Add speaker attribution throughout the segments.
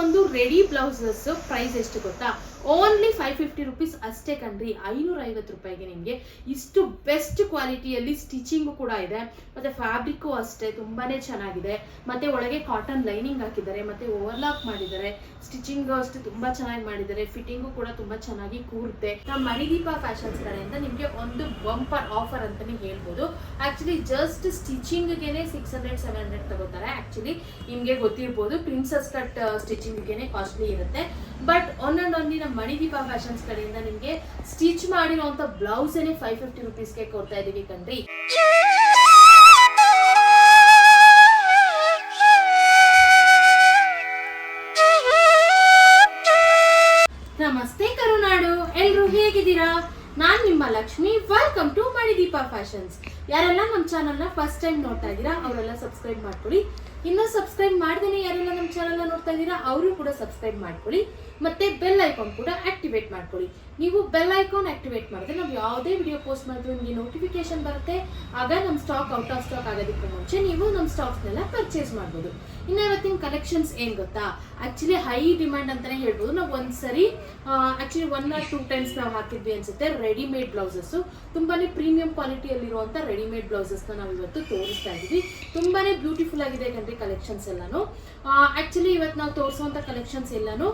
Speaker 1: ಒಂದು ready blouses price ಎಷ್ಟು ಗೊತ್ತಾ? ಓನ್ಲಿ ಫೈವ್ ಫಿಫ್ಟಿ ರುಪೀಸ್ ಅಷ್ಟೇ ಕಣ್ರಿ. ಐನೂರ ಐವತ್ತು ರೂಪಾಯಿಗೆ ನಿಮಗೆ ಇಷ್ಟು ಬೆಸ್ಟ್ ಕ್ವಾಲಿಟಿಯಲ್ಲಿ ಸ್ಟಿಚಿಂಗು ಕೂಡ ಇದೆ. ಮತ್ತೆ ಫ್ಯಾಬ್ರಿಕ್ಕು ಅಷ್ಟೇ, ತುಂಬಾನೇ ಚೆನ್ನಾಗಿದೆ. ಮತ್ತೆ ಒಳಗೆ ಕಾಟನ್ ಲೈನಿಂಗ್ ಹಾಕಿದ್ದಾರೆ, ಮತ್ತೆ ಓವರ್ಲಾಕ್ ಮಾಡಿದ್ದಾರೆ. ಸ್ಟಿಚಿಂಗ್ ಅಷ್ಟೇ ತುಂಬಾ ಚೆನ್ನಾಗಿ ಮಾಡಿದ್ದಾರೆ. ಫಿಟ್ಟಿಂಗು ಕೂಡ ತುಂಬಾ ಚೆನ್ನಾಗಿ ಕೂರುತ್ತೆ ನಮ್ಮ ಮಣಿದೀಪ ಫ್ಯಾಷನ್ಸ್ ಕಡೆಯಿಂದ ನಿಮಗೆ ಒಂದು ಬಂಪರ್ ಆಫರ್ ಅಂತಾನೆ ಹೇಳ್ಬೋದು. ಆಕ್ಚುಲಿ ಜಸ್ಟ್ ಸ್ಟಿಚಿಂಗ್ಗೆ ಸಿಕ್ಸ್ ಹಂಡ್ರೆಡ್ ಸೆವೆನ್ ಹಂಡ್ರೆಡ್ ತಗೋತಾರೆ. ಆಕ್ಚುಲಿ ನಿಮಗೆ ಗೊತ್ತಿರ್ಬೋದು ಪ್ರಿನ್ಸಸ್ ಕಟ್ ಸ್ಟಿಚಿಂಗ್ಗೆ ಕಾಸ್ಟ್ಲಿ ಇರುತ್ತೆ. ಬಟ್ ಒನ್ ಅಂಡ್ ನಮ್ಮ ಮಣಿದೀಪ ಫ್ಯಾಷನ್ಸ್ ಕಡೆಯಿಂದ ನಿಮಗೆ ಸ್ಟಿಚ್ ಮಾಡಿರುವಂತ ಬ್ಲೌಸ್ ಏನೇ ಫೈವ್ ಫಿಫ್ಟಿ ರುಪೀಸ್ಗೆ ಕೊಡ್ತಾ ಇದೀವಿ ಕಣ್ರಿ. ನಮಸ್ತೆ ಕರುನಾಡು, ಎಲ್ರು ಹೇಗಿದ್ದೀರಾ? ನಾನ್ ನಿಮ್ಮ Lakshmi welcome to Manideepa fashions. ಯಾರೆಲ್ಲ ನಮ್ಮ ನ ಫಸ್ಟ್ ಟೈಮ್ ನೋಡ್ತಾ ಇದ್ದೀರಾ, ಅವರೆಲ್ಲ ಸಬ್ಸ್ಕ್ರೈಬ್ ಮಾಡ್ಕೊಳ್ಳಿ. ಇನ್ನೂ ಸಬ್ಸ್ಕ್ರೈಬ್ ಮಾಡ್ದೇನೆ ಯಾರೆಲ್ಲ ನಮ್ಮ ಚಾನಲ್ನ ನೋಡ್ತಾ ಇದ್ದೀರಾ, ಅವರು ಕೂಡ ಸಬ್ಸ್ಕ್ರೈಬ್ ಮಾಡ್ಕೊಳ್ಳಿ. ಮತ್ತೆ ಬೆಲ್ ಐಕಾನ್ ಕೂಡ ಆಕ್ಟಿವೇಟ್ ಮಾಡ್ಕೊಳ್ಳಿ. ನೀವು ಬೆಲ್ ಐಕಾನ್ ಆಕ್ಟಿವೇಟ್ ಮಾಡಿದ್ರೆ ನಾವು ಯಾವುದೇ ವಿಡಿಯೋ ಪೋಸ್ಟ್ ಮಾಡಿದ್ರು ನಿಮಗೆ ನೋಟಿಫಿಕೇಶನ್ ಬರುತ್ತೆ. ಆಗ ನಮ್ಮ ಸ್ಟಾಕ್ ಔಟ್ ಆಫ್ ಸ್ಟಾಕ್ ಆಗೋದಕ್ಕೆ ಮುಂಚೆ ನೀವು ನಮ್ಮ ಸ್ಟಾಕ್ಸ್ನೆಲ್ಲ ಪರ್ಚೇಸ್ ಮಾಡ್ಬೋದು. ಇನ್ನು ಇವತ್ತಿನ ಕಲೆಕ್ಷನ್ಸ್ ಏನು ಗೊತ್ತಾ? ಆ್ಯಕ್ಚುಲಿ ಹೈ ಡಿಮ್ಯಾಂಡ್ ಅಂತಲೇ ಹೇಳ್ಬೋದು. ನಾವು ಒಂದ್ಸರಿ actually one or two times ನಾವು ಹಾಕಿದ್ವಿ ಅನ್ಸುತ್ತೆ. ರೆಡಿಮೇಡ್ ಬ್ಲೌಸಸ್ಸು ತುಂಬಾ ಪ್ರೀಮಿಯಂ ಕ್ವಾಲಿಟಿಯಲ್ಲಿರುವಂಥ ರೆಡಿಮೇಡ್ ಬ್ಲೌಸಸ್ನ ನಾವು ಇವತ್ತು ತೋರಿಸ್ತಾ ಇದೀವಿ ತುಂಬಾ ಬ್ಯೂಟಿಫುಲ್ ಆಗಿದೆ ಕಣ್ರಿ ಕಲೆಕ್ಷನ್ಸ್ ಎಲ್ಲನೂ. ಆ್ಯಕ್ಚುಲಿ ಇವತ್ತು ನಾವು ತೋರಿಸುವಂಥ ಕಲೆಕ್ಷನ್ಸ್ ಎಲ್ಲಾನು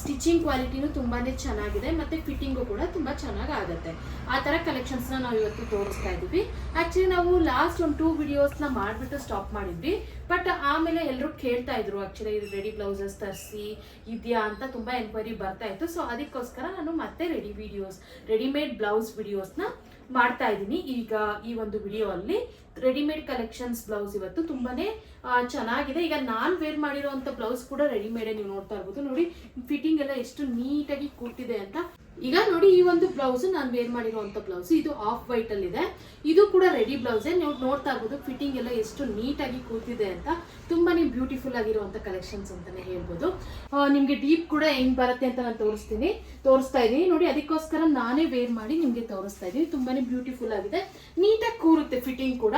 Speaker 1: ಸ್ಟಿಚಿಂಗ್ ಕ್ವಾಲಿಟಿನೂ ತುಂಬಾನೇ ಚೆನ್ನಾಗಿದೆ, ಮತ್ತೆ ಫಿಟ್ಟಿಂಗು ಕೂಡ ತುಂಬಾ ಚೆನ್ನಾಗಿ ಆಗುತ್ತೆ ಆ ತರ ಕಲೆಕ್ಷನ್ಸ್ನ ನಾವು ಇವತ್ತು ತೋರಿಸ್ತಾ ಇದೀವಿ. ಆಕ್ಚುಲಿ ನಾವು ಲಾಸ್ಟ್ ಒಂದು ಟೂ ವಿಡಿಯೋಸ್ನ ಮಾಡ್ಬಿಟ್ಟು ಸ್ಟಾಪ್ ಮಾಡಿದ್ವಿ. ಬಟ್ ಆಮೇಲೆ ಎಲ್ಲರೂ ಕೇಳ್ತಾ ಇದ್ರು ಆಕ್ಚುಲಿ ರೆಡಿ ಬ್ಲೌಸಸ್ ತರಿಸಿ ಇದೆಯಾ ಅಂತ ತುಂಬಾ ಎನ್ಕ್ವೈರಿ ಬರ್ತಾ ಇತ್ತು. ಸೊ ಅದಕ್ಕೋಸ್ಕರ ನಾನು ಮತ್ತೆ ರೆಡಿ ವಿಡಿಯೋಸ್ ರೆಡಿಮೇಡ್ ಬ್ಲೌಸ್ ವಿಡಿಯೋಸ್ನ ಮಾಡ್ತಾ ಇದ್ದೀನಿ. ಈಗ ಈ ಒಂದು ವಿಡಿಯೋ ಅಲ್ಲಿ ರೆಡಿಮೇಡ್ ಕಲೆಕ್ಷನ್ಸ್ ಬ್ಲೌಸ್ ಇವತ್ತು ತುಂಬಾನೇ ಚೆನ್ನಾಗಿದೆ. ಈಗ ನಾನು ವೇರ್ ಮಾಡಿರೋ ಬ್ಲೌಸ್ ಕೂಡ ರೆಡಿಮೇಡ್ ನೀವು ನೋಡ್ತಾ ಇರ್ಬೋದು. ನೋಡಿ ಫಿಟ್ಟಿಂಗ್ ಎಲ್ಲ ಎಷ್ಟು ನೀಟಾಗಿ ಕೂತಿದೆ ಅಂತ. ಈಗ ನೋಡಿ ಈ ಒಂದು ಬ್ಲೌಸ್ ನಾನು ವೇರ್ ಮಾಡಿರುವಂತ ಬ್ಲೌಸ್ ಇದು ಆಫ್ ವೈಟ್ ಅಲ್ಲಿ ಇದೆ ಇದು ಕೂಡ ರೆಡಿ ಬ್ಲೌಸ್ ನೀವು ನೋಡ್ತಾ ಇರ್ಬೋದು ಫಿಟ್ಟಿಂಗ್ ಎಲ್ಲ ಎಷ್ಟು ನೀಟಾಗಿ ಕೂತಿದೆ ಅಂತ, ತುಂಬಾನೇ ಬ್ಯೂಟಿಫುಲ್ ಆಗಿರುವಂತ ಕಲೆಕ್ಷನ್ಸ್ ಅಂತಾನೆ ಹೇಳ್ಬೋದು. ನಿಮಗೆ ಡೀಪ್ ಕೂಡ ಹೆಂಗ್ ಬರುತ್ತೆ ಅಂತ ನಾನು ತೋರಿಸ್ತೀನಿ. ತೋರಿಸ್ತಾ ಇದೀನಿ ನೋಡಿ, ಅದಕ್ಕೋಸ್ಕರ ನಾನೇ ವೇರ್ ಮಾಡಿ ನಿಮ್ಗೆ ತೋರಿಸ್ತಾ ಇದೀನಿ ತುಂಬಾನೇ ಬ್ಯೂಟಿಫುಲ್ ಆಗಿದೆ. ನೀಟಾಗಿ ಕೂರುತ್ತೆ ಫಿಟ್ಟಿಂಗ್ ಕೂಡ.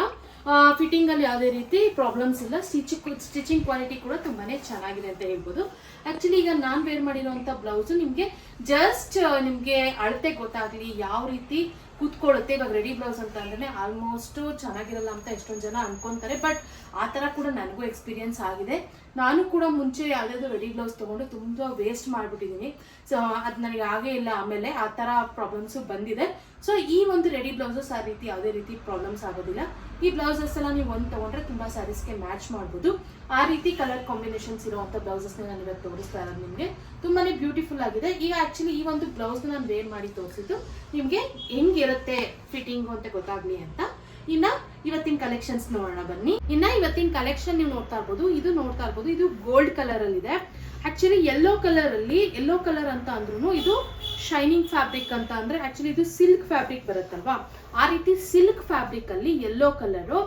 Speaker 1: ಫಿಟ್ಟಿಂಗ್ ಅಲ್ಲಿ ಯಾವುದೇ ರೀತಿ ಪ್ರಾಬ್ಲಮ್ಸ್ ಇಲ್ಲ. ಸ್ಟಿಚಿಂಗ್ ಸ್ಟಿಚಿಂಗ್ ಕ್ವಾಲಿಟಿ ಕೂಡ ತುಂಬಾನೇ ಚೆನ್ನಾಗಿದೆ ಅಂತ ಹೇಳ್ಬೋದು. ಆ್ಯಕ್ಚುಲಿ ಈಗ ನಾನು ವೇರ್ ಮಾಡಿರೋಂಥ ಬ್ಲೌಸ್ ನಿಮಗೆ ಜಸ್ಟ್ ನಿಮಗೆ ಅಳತೆ ಗೊತ್ತಾಗಲಿ, ಯಾವ ರೀತಿ ಕೂತ್ಕೊಳ್ಳುತ್ತೆ, ಇವಾಗ ರೆಡಿ ಬ್ಲೌಸ್ ಅಂತ ಅಂದ್ರೆ ಆಲ್ಮೋಸ್ಟ್ ಚೆನ್ನಾಗಿರಲ್ಲ ಅಂತ ಎಷ್ಟೊಂದು ಜನ ಅನ್ಕೊಂತಾರೆ. ಬಟ್ ಆ ಥರ ಕೂಡ ನನಗೂ ಎಕ್ಸ್ಪೀರಿಯನ್ಸ್ ಆಗಿದೆ. ನಾನು ಕೂಡ ಮುಂಚೆ ಯಾವುದಾದ್ರು ರೆಡಿ ಬ್ಲೌಸ್ ತೊಗೊಂಡು ತುಂಬ ವೇಸ್ಟ್ ಮಾಡಿಬಿಟ್ಟಿದ್ದೀನಿ. ಸೊ ಅದು ನನಗೆ ಆಗೇ ಇಲ್ಲ ಆಮೇಲೆ ಆ ಥರ ಪ್ರಾಬ್ಲಮ್ಸು ಬಂದಿದೆ. ಸೊ ಈ ಒಂದು ರೆಡಿ ಬ್ಲೌಸಸ್ ಆ ರೀತಿ ಯಾವುದೇ ರೀತಿ ಪ್ರಾಬ್ಲಮ್ಸ್ ಆಗೋದಿಲ್ಲ. ಈ ಬ್ಲೌಸಸ್ ಎಲ್ಲ ನೀವು ಒಂದು ತೊಗೊಂಡ್ರೆ ತುಂಬ ಸ್ಯಾರೀಸ್ಗೆ ಮ್ಯಾಚ್ ಮಾಡ್ಬೋದು. ಆ ರೀತಿ ಕಲರ್ ಕಾಂಬಿನೇಷನ್ಸ್ ಇರುವಂಥ ಬ್ಲೌಸಸ್ನ ನಾನು ಇವತ್ತು ತೋರಿಸ್ತಾ ಇರೋದು ನಿಮಗೆ. ತುಂಬಾನೇ ಬ್ಯೂಟಿಫುಲ್ ಆಗಿದೆ. ಈಗ ಆ್ಯಕ್ಚುಲಿ ಈ ಒಂದು ಬ್ಲೌಸ್ನ ನಾನು ವೇರ್ ಮಾಡಿ ತೋರಿಸಿದ್ದು ನಿಮಗೆ ಹೆಂಗಿರುತ್ತೆ ಫಿಟ್ಟಿಂಗು ಅಂತ ಗೊತ್ತಾಗಲಿ ಅಂತ. ಇನ್ನ ಇವತ್ತಿನ ಕಲೆಕ್ಷನ್ಸ್ ನೋಡೋಣ ಬನ್ನಿ. ಇನ್ನ ಇವತ್ತಿನ ಕಲೆಕ್ಷನ್ ನೀವು ನೋಡ್ತಾ ಇರ್ಬೋದು, ಇದು ನೋಡ್ತಾ ಇರ್ಬೋದು, ಇದು ಗೋಲ್ಡ್ ಕಲರ್ ಅಲ್ಲಿ ಇದೆ ಆಕ್ಚುಲಿ ಯೆಲ್ಲೋ ಕಲರ್ ಅಲ್ಲಿ ಯೆಲ್ಲೋ ಕಲರ್ ಅಂತ ಅಂದ್ರೂ ಇದು ಶೈನಿಂಗ್ ಫ್ಯಾಬ್ರಿಕ್ ಅಂತ ಅಂದ್ರೆ ಆಕ್ಚುಲಿ ಇದು ಸಿಲ್ಕ್ ಫ್ಯಾಬ್ರಿಕ್ ಬರುತ್ತಲ್ವಾ? ಆ ರೀತಿ ಸಿಲ್ಕ್ ಫ್ಯಾಬ್ರಿಕ್ ಅಲ್ಲಿ ಯೆಲ್ಲೋ ಕಲರು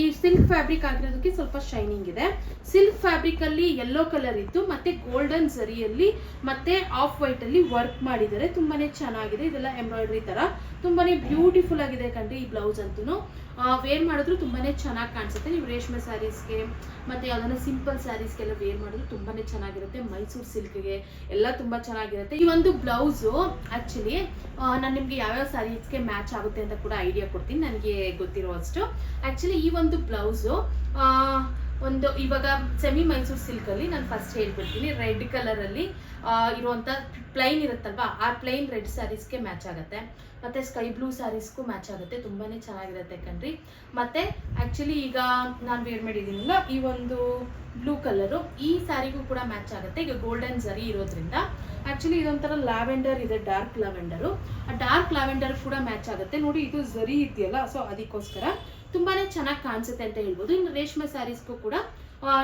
Speaker 1: ಈ ಸಿಲ್ಕ್ ಫ್ಯಾಬ್ರಿಕ್ ಆಗಿರೋದಕ್ಕೆ ಸ್ವಲ್ಪ ಶೈನಿಂಗ್ ಇದೆ. ಸಿಲ್ಕ್ ಫ್ಯಾಬ್ರಿಕ್ ಅಲ್ಲಿ ಯೆಲ್ಲೋ ಕಲರ್ ಇತ್ತು ಮತ್ತೆ ಗೋಲ್ಡನ್ ಸರಿಯಲ್ಲಿ ಮತ್ತೆ ಆಫ್ ವೈಟ್ ಅಲ್ಲಿ ವರ್ಕ್ ಮಾಡಿದ್ದಾರೆ ತುಂಬಾನೇ ಚೆನ್ನಾಗಿದೆ. ಇದೆಲ್ಲ ಎಂಬ್ರಾಯ್ಡ್ರಿ ತರ ತುಂಬಾನೇ ಬ್ಯೂಟಿಫುಲ್ ಆಗಿದೆ ಕಂಡ್ರಿ ಈ ಬ್ಲೌಸ್ ಅಂತೂ ವೇರ್ ಮಾಡಿದ್ರು ತುಂಬಾ ಚೆನ್ನಾಗಿ ಕಾಣಿಸುತ್ತೆ. ನೀವು ರೇಷ್ಮೆ ಸ್ಯಾರೀಸ್ಗೆ ಮತ್ತು ಯಾವ್ದಾನ ಸಿಂಪಲ್ ಸ್ಯಾರೀಸ್ಗೆಲ್ಲ ವೇರ್ ಮಾಡಿದ್ರು ತುಂಬಾ ಚೆನ್ನಾಗಿರುತ್ತೆ. ಮೈಸೂರು ಸಿಲ್ಕ್ಗೆ ಎಲ್ಲ ತುಂಬ ಚೆನ್ನಾಗಿರುತ್ತೆ. ಈ ಒಂದು ಬ್ಲೌಸು ಆ್ಯಕ್ಚುಲಿ ನಾನು ನಿಮಗೆ ಯಾವ್ಯಾವ ಸ್ಯಾರೀಸ್ಗೆ ಮ್ಯಾಚ್ ಆಗುತ್ತೆ ಅಂತ ಕೂಡ ಐಡಿಯಾ ಕೊಡ್ತೀನಿ. ನನಗೆ ಗೊತ್ತಿರೋ ಅಷ್ಟು ಆ್ಯಕ್ಚುಲಿ ಈ ಒಂದು ಬ್ಲೌಸು ಒಂದು ಇವಾಗ ಸೆಮಿ ಮೈಸೂರು ಸಿಲ್ಕಲ್ಲಿ ನಾನು ಫಸ್ಟ್ ಹೇಳ್ಬಿಡ್ತೀನಿ. ರೆಡ್ ಕಲರಲ್ಲಿ ಇರುವಂಥ ಪ್ಲೈನ್ ಇರುತ್ತಲ್ವಾ, ಆ ಪ್ಲೈನ್ ರೆಡ್ ಸ್ಯಾರೀಸ್ಗೆ ಮ್ಯಾಚ್ ಆಗುತ್ತೆ. ಮತ್ತೆ ಸ್ಕೈ ಬ್ಲೂ ಸ್ಯಾರೀಸ್ಗೂ ಮ್ಯಾಚ್ ಆಗುತ್ತೆ, ತುಂಬಾನೇ ಚೆನ್ನಾಗಿರುತ್ತೆ ಕಣ್ರಿ. ಮತ್ತೆ ಆಕ್ಚುಲಿ ಈಗ ನಾನು ವೇರ್ ಮಾಡಿದ್ದೀನಲ್ಲ, ಈ ಒಂದು ಬ್ಲೂ ಕಲರು ಈ ಸ್ಯಾರಿಗೂ ಕೂಡ ಮ್ಯಾಚ್ ಆಗುತ್ತೆ. ಈಗ ಗೋಲ್ಡನ್ ಜರಿ ಇರೋದ್ರಿಂದ. ಆಕ್ಚುಲಿ ಇದೊಂಥರ ಲ್ಯಾವೆಂಡರ್ ಇದೆ ಡಾರ್ಕ್ ಲ್ಯಾವೆಂಡರು ಆ ಡಾರ್ಕ್ ಲ್ಯಾವೆಂಡರ್ ಕೂಡ ಮ್ಯಾಚ್ ಆಗುತ್ತೆ. ನೋಡಿ, ಇದು ಜರಿ ಇದೆಯಲ್ಲ ಸೊ ಅದಕ್ಕೋಸ್ಕರ ತುಂಬಾನೇ ಚೆನ್ನಾಗಿ ಕಾಣಿಸುತ್ತೆ ಅಂತ ಹೇಳ್ಬೋದು. ಇನ್ನು ರೇಷ್ಮೆ ಸ್ಯಾರೀಸ್ಗೂ ಕೂಡ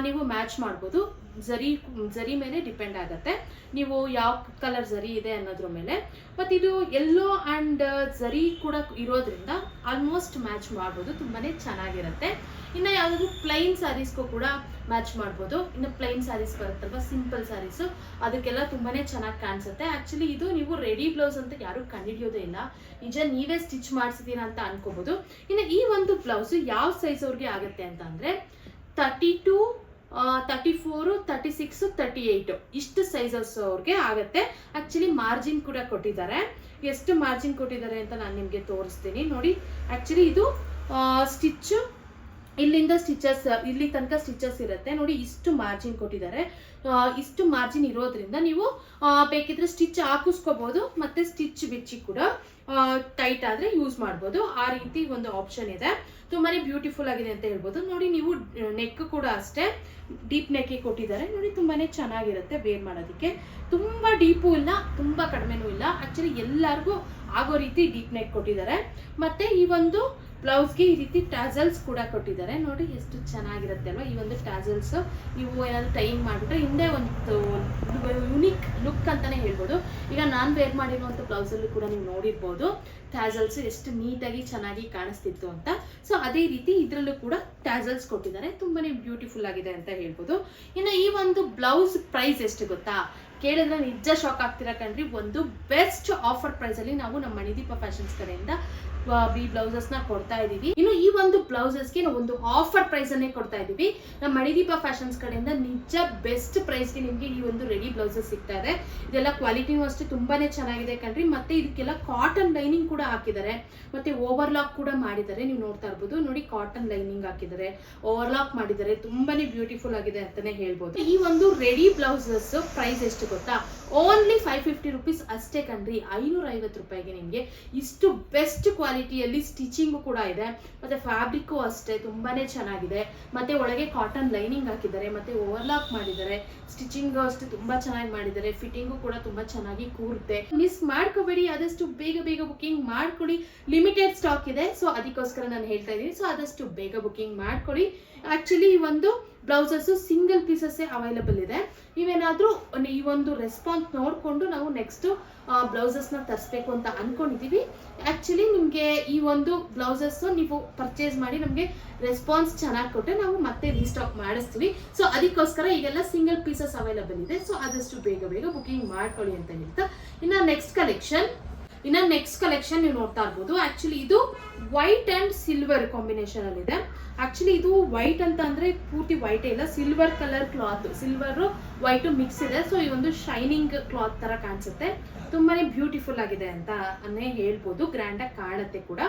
Speaker 1: ನೀವು ಮ್ಯಾಚ್ ಮಾಡ್ಬೋದು. ಜರಿ ಜರಿ ಮೇಲೆ ಡಿಪೆಂಡ್ ಆಗುತ್ತೆ. ನೀವು ಯಾವ ಕಲರ್ ಜರಿ ಇದೆ ಅನ್ನೋದ್ರ ಮೇಲೆ. ಬಟ್ ಇದು ಎಲ್ಲೋ ಆ್ಯಂಡ್ ಜರಿ ಕೂಡ ಇರೋದ್ರಿಂದ ಆಲ್ಮೋಸ್ಟ್ ಮ್ಯಾಚ್ ಮಾಡ್ಬೋದು. ತುಂಬಾನೇ ಚೆನ್ನಾಗಿರುತ್ತೆ. ಇನ್ನು ಯಾವುದಾದ್ರು ಪ್ಲೈನ್ ಸ್ಯಾರೀಸ್ಗೂ ಕೂಡ ಮ್ಯಾಚ್ ಮಾಡ್ಬೋದು. ಇನ್ನು ಪ್ಲೈನ್ ಸ್ಯಾರೀಸ್ ಬರುತ್ತಲ್ವ? ಸಿಂಪಲ್ ಸ್ಯಾರೀಸು ಅದಕ್ಕೆಲ್ಲ ತುಂಬಾನೇ ಚೆನ್ನಾಗಿ ಕಾಣಿಸುತ್ತೆ. ಆ್ಯಕ್ಚುಲಿ ಇದು ನೀವು ರೆಡಿ ಬ್ಲೌಸ್ ಅಂತ ಯಾರು ಕಂಡುಹಿಡಿಯೋದೇ ಇಲ್ಲ. ನಿಜ ನೀವೇ ಸ್ಟಿಚ್ ಮಾಡಿಸಿದ್ದೀರಾ ಅಂತ ಅನ್ಕೋಬಹುದು ಇನ್ನು ಈ ಒಂದು ಬ್ಲೌಸ್ ಯಾವ ಸೈಜ್ ಅವ್ರಿಗೆ ಆಗುತ್ತೆ ಅಂತ ಅಂದ್ರೆ thirty two thirty four thirty six thirty eight ಇಷ್ಟು ಸೈಜಸ್ ಅವ್ರಿಗೆ ಆಗುತ್ತೆ. ಆಕ್ಚುಲಿ ಮಾರ್ಜಿನ್ ಕೂಡ ಕೊಟ್ಟಿದ್ದಾರೆ. ಎಷ್ಟು ಮಾರ್ಜಿನ್ ಕೊಟ್ಟಿದ್ದಾರೆ ಅಂತ ನಾನು ನಿಮಗೆ ತೋರಿಸ್ತೀನಿ. ನೋಡಿ ಆ್ಯಕ್ಚುಲಿ ಇದು ಸ್ಟಿಚ್ ಇಲ್ಲಿಂದ ಸ್ಟಿಚಸ್ ಇಲ್ಲಿ ತನಕ ಸ್ಟಿಚಸ್ ಇರುತ್ತೆ. ನೋಡಿ, ಇಷ್ಟು ಮಾರ್ಜಿನ್ ಕೊಟ್ಟಿದ್ದಾರೆ. ಇಷ್ಟು ಮಾರ್ಜಿನ್ ಇರೋದ್ರಿಂದ ನೀವು ಬೇಕಿದ್ರೆ ಸ್ಟಿಚ್ ಹಾಕಿಸ್ಕೋಬಹುದು ಮತ್ತೆ ಸ್ಟಿಚ್ ಬಿಚ್ಚಿ ಕೂಡ ಟೈಟ್ ಆದ್ರೆ ಯೂಸ್ ಮಾಡ್ಬೋದು. ಆ ರೀತಿ ಒಂದು ಆಪ್ಷನ್ ಇದೆ. ತುಂಬಾನೇ ಬ್ಯೂಟಿಫುಲ್ ಆಗಿದೆ ಅಂತ ಹೇಳ್ಬೋದು. ನೋಡಿ, ನೀವು ನೆಕ್ ಕೂಡ ಅಷ್ಟೇ ಡೀಪ್ ನೆಕ್ ಕೊಟ್ಟಿದ್ದಾರೆ. ನೋಡಿ, ತುಂಬಾನೇ ಚೆನ್ನಾಗಿರುತ್ತೆ ವೇರ್ ಮಾಡೋದಕ್ಕೆ. ತುಂಬಾ ಡೀಪು ಇಲ್ಲ, ತುಂಬಾ ಕಡಿಮೆನೂ ಇಲ್ಲ. ಆಕ್ಚುಲಿ ಎಲ್ಲರಿಗೂ ಆಗೋ ರೀತಿ ಡೀಪ್ ನೆಕ್ ಕೊಟ್ಟಿದ್ದಾರೆ. ಮತ್ತೆ ಈ ಒಂದು ಬ್ಲೌಸ್ಗೆ ಈ ರೀತಿ ಟ್ಯಾಸಲ್ಸ್ ಕೂಡ ಕೊಟ್ಟಿದ್ದಾರೆ. ನೋಡಿ ಎಷ್ಟು ಚೆನ್ನಾಗಿರುತ್ತೆ ಅಲ್ವಾ ಈ ಒಂದು ಟ್ಯಾಸಲ್ಸ್ ನೀವು ಏನಾದ್ರು ಟೈಮ್ ಮಾಡಿಬಿಟ್ರೆ ಹಿಂದೆ ಒಂದು ಯುನಿಕ್ ಲುಕ್ ಅಂತಾನೆ ಹೇಳ್ಬೋದು. ಈಗ ನಾನು ವೇರ್ ಮಾಡಿರುವಂಥ ಬ್ಲೌಸಲ್ಲೂ ಕೂಡ ನೀವು ನೋಡಿರ್ಬೋದು. ಟ್ಯಾಸಲ್ಸ್ ಎಷ್ಟು ನೀಟಾಗಿ ಚೆನ್ನಾಗಿ ಕಾಣಿಸ್ತಿತ್ತು ಅಂತ. ಸೊ ಅದೇ ರೀತಿ ಇದರಲ್ಲೂ ಕೂಡ ಟ್ಯಾಸಲ್ಸ್ ಕೊಟ್ಟಿದ್ದಾರೆ. ತುಂಬಾನೇ ಬ್ಯೂಟಿಫುಲ್ ಆಗಿದೆ ಅಂತ ಹೇಳ್ಬೋದು. ಇನ್ನು ಈ ಒಂದು ಬ್ಲೌಸ್ ಪ್ರೈಸ್ ಎಷ್ಟು ಗೊತ್ತಾ? ಕೇಳಿದ್ರೆ ನಿಜ ಶಾಕ್ ಆಗ್ತಿರ ಕಣ್ರಿ. ಒಂದು ಬೆಸ್ಟ್ ಆಫರ್ ಪ್ರೈಸ್ ಅಲ್ಲಿ ನಾವು ನಮ್ಮ ಮಣಿದೀಪ ಫ್ಯಾಷನ್ಸ್ ಕಡೆಯಿಂದ ಬಿ ಬ್ಲೌಸಸ್ನ ಕೊಡ್ತಾ ಇದೀವಿ. ಇನ್ನು ಈ ಒಂದು ಬ್ಲೌಸಸ್ಗೆ ನಾವು ಒಂದು ಆಫರ್ ಪ್ರೈಸ್ ಅನ್ನೇ ಕೊಡ್ತಾ ಇದೀವಿ. ನಮ್ಮ ಮಣಿದೀಪ ಫ್ಯಾಷನ್ಸ್ ಕಡೆಯಿಂದ ನಿಜ ಬೆಸ್ಟ್ ಪ್ರೈಸ್ಗೆ ನಿಮಗೆ ಈ ಒಂದು ರೆಡಿ ಬ್ಲೌಸಸ್ ಸಿಗ್ತಾ ಇದೆ. ಇದೆಲ್ಲ ಕ್ವಾಲಿಟಿನೂ ಅಷ್ಟೇ, ತುಂಬಾನೇ ಚೆನ್ನಾಗಿದೆ ಕಣ್ರಿ. ಮತ್ತೆ ಇದಕ್ಕೆಲ್ಲ ಕಾಟನ್ ಲೈನಿಂಗ್ ಕೂಡ ಹಾಕಿದ್ದಾರೆ. ಮತ್ತೆ ಓವರ್ಲಾಕ್ ಕೂಡ ಮಾಡಿದ್ದಾರೆ. ನೀವು ನೋಡ್ತಾ ಇರ್ಬೋದು. ನೋಡಿ ಕಾಟನ್ ಲೈನಿಂಗ್ ಹಾಕಿದ್ದಾರೆ. ಓವರ್ಲಾಕ್ ಮಾಡಿದ್ದಾರೆ. ತುಂಬಾನೇ ಬ್ಯೂಟಿಫುಲ್ ಆಗಿದೆ ಅಂತಾನೆ ಹೇಳ್ಬೋದು. ಈ ಒಂದು ರೆಡಿ ಬ್ಲೌಸಸ್ ಪ್ರೈಸ್ ಎಷ್ಟು ಗೊತ್ತಾ? ಓನ್ಲಿ ಫೈವ್ ಫಿಫ್ಟಿ ರುಪೀಸ್ ಅಷ್ಟೇ ಕಣ್ರಿ. ಐನೂರ ಐವತ್ತು ರೂಪಾಯಿಗೆ ನಿಮಗೆ ಇಷ್ಟು ಬೆಸ್ಟ್ ಕ್ವಾಲಿಟಿಯಲ್ಲಿ ಸ್ಟಿಚಿಂಗು ಕೂಡ ಇದೆ. ಮತ್ತೆ ಫ್ಯಾಬ್ರಿಕ್ಕು ಅಷ್ಟೇ, ತುಂಬಾನೇ ಚೆನ್ನಾಗಿದೆ. ಮತ್ತೆ ಒಳಗೆ ಕಾಟನ್ ಲೈನಿಂಗ್ ಹಾಕಿದ್ದಾರೆ, ಮತ್ತೆ ಓವರ್ಲಾಕ್ ಮಾಡಿದ್ದಾರೆ. ಸ್ಟಿಚಿಂಗ್ ಅಷ್ಟೇ ತುಂಬಾ ಚೆನ್ನಾಗಿ ಮಾಡಿದ್ದಾರೆ. ಫಿಟ್ಟಿಂಗು ಕೂಡ ತುಂಬಾ ಚೆನ್ನಾಗಿ ಕೂರುತ್ತೆ ಮಿಸ್ ಮಾಡ್ಕೋಬೇಡಿ, ಆದಷ್ಟು ಬೇಗ ಬೇಗ ಬುಕಿಂಗ್ ಮಾಡ್ಕೊಳ್ಳಿ ಲಿಮಿಟೆಡ್ ಸ್ಟಾಕ್ ಇದೆ ಸೊ ಅದಕ್ಕೋಸ್ಕರ ನಾನು ಹೇಳ್ತಾ ಇದ್ದೀನಿ. ಸೊ ಆದಷ್ಟು ಬೇಗ ಬುಕಿಂಗ್ ಮಾಡ್ಕೊಳ್ಳಿ ಆಕ್ಚುಲಿ ಒಂದು ಬ್ಲೌಸಸ್ ಸಿಂಗಲ್ ಪೀಸಸ್ ಅವೈಲಬಲ್ ಇದೆ. ನೀವೇನಾದ್ರೂ ಈ ಒಂದು ರೆಸ್ಪಾನ್ಸ್ ನೋಡಿಕೊಂಡು ನಾವು ನೆಕ್ಸ್ಟ್ ಬ್ಲೌಸಸ್ನ ತರಿಸ್ಬೇಕು ಅಂತ ಅಂದ್ಕೊಂಡಿದ್ದೀವಿ ಆ್ಯಕ್ಚುಲಿ ನಿಮಗೆ ಈ ಒಂದು ಬ್ಲೌಸಸ್ ನೀವು ಪರ್ಚೇಸ್ ಮಾಡಿ ನಮಗೆ ರೆಸ್ಪಾನ್ಸ್ ಚೆನ್ನಾಗಿ ಕೊಟ್ಟರೆ ನಾವು ಮತ್ತೆ ರೀಸ್ಟಾಕ್ ಮಾಡಿಸ್ತೀವಿ. ಸೊ ಅದಕ್ಕೋಸ್ಕರ ಈಗೆಲ್ಲ ಸಿಂಗಲ್ ಪೀಸಸ್ ಅವೈಲಬಲ್ ಇದೆ. ಸೊ ಆದಷ್ಟು ಬೇಗ ಬೇಗ ಬುಕಿಂಗ್ ಮಾಡ್ಕೊಳ್ಳಿ ಅಂತ ಹೇಳ್ತಾ. ಇನ್ನು ನೆಕ್ಸ್ಟ್ ಕಲೆಕ್ಷನ್ ಇನ್ನ ನೆಕ್ಸ್ಟ್ ಕಲೆಕ್ಷನ್ ನೀವು ನೋಡ್ತಾ ಇರ್ಬೋದು. ಆಕ್ಚುಲಿ ಇದು ವೈಟ್ ಅಂಡ್ ಸಿಲ್ವರ್ ಕಾಂಬಿನೇಷನ್ ಅಲ್ಲಿ ಇದೆ. ಆಕ್ಚುಲಿ ಇದು ವೈಟ್ ಅಂತ ಅಂದ್ರೆ ಪೂರ್ತಿ ವೈಟ್ ಇಲ್ಲ. Silver colour cloth silver white mix ಇದೆ. ಸೊ ಈ ಒಂದು ಶೈನಿಂಗ್ ಕ್ಲಾತ್ ತರ ಕಾಣಿಸುತ್ತೆ. ತುಂಬಾನೇ ಬ್ಯೂಟಿಫುಲ್ ಆಗಿದೆ ಅಂತ ಅನ್ನೇ ಹೇಳ್ಬೋದು. ಗ್ರ್ಯಾಂಡ್ ಆಗಿ ಕಾಣುತ್ತೆ ಕೂಡ.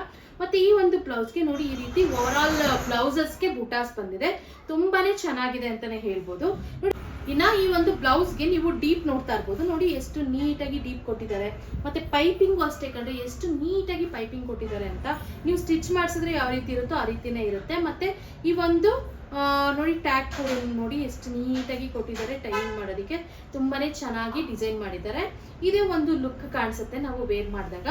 Speaker 1: ಮತ್ತೆ ಈ ಒಂದು ಬ್ಲೌಸ್ಗೆ ನೋಡಿ ಈ ರೀತಿ ಓವರ್ ಆಲ್ ಬ್ಲೌಸಸ್ಗೆ ಬುಟಾಸ್ ಬಂದಿದೆ. ತುಂಬಾನೇ ಚೆನ್ನಾಗಿದೆ ಅಂತಾನೆ ಹೇಳ್ಬೋದು. ಇನ್ನ ಈ ಒಂದು ಬ್ಲೌಸ್ಗೆ ನೀವು ಡೀಪ್ ನೋಡ್ತಾ ಇರ್ಬೋದು. ನೋಡಿ ಎಷ್ಟು ನೀಟಾಗಿ ಡೀಪ್ ಕೊಟ್ಟಿದ್ದಾರೆ. ಮತ್ತೆ ಪೈಪಿಂಗು ಅಷ್ಟೇ ಕಂಡ್ರೆ ಎಷ್ಟು ನೀಟಾಗಿ ಪೈಪಿಂಗ್ ಕೊಟ್ಟಿದ್ದಾರೆ ಅಂತ. ನೀವು ಸ್ಟಿಚ್ ಮಾಡಿಸಿದ್ರೆ ಯಾವ ರೀತಿ ಇರುತ್ತೋ ಆ ರೀತಿನೇ ಇರುತ್ತೆ. ಮತ್ತೆ ಈ ಒಂದು ನೋಡಿ ಟ್ಯಾಗ್ ನೋಡಿ ಎಷ್ಟು ನೀಟಾಗಿ ಕೊಟ್ಟಿದ್ದಾರೆ ಟೈಮಿಂಗ್ ಮಾಡೋದಕ್ಕೆ. ತುಂಬಾನೇ ಚೆನ್ನಾಗಿ ಡಿಸೈನ್ ಮಾಡಿದ್ದಾರೆ. ಇದೇ ಒಂದು ಲುಕ್ ಕಾಣಿಸುತ್ತೆ ನಾವು ವೇರ್ ಮಾಡಿದಾಗ.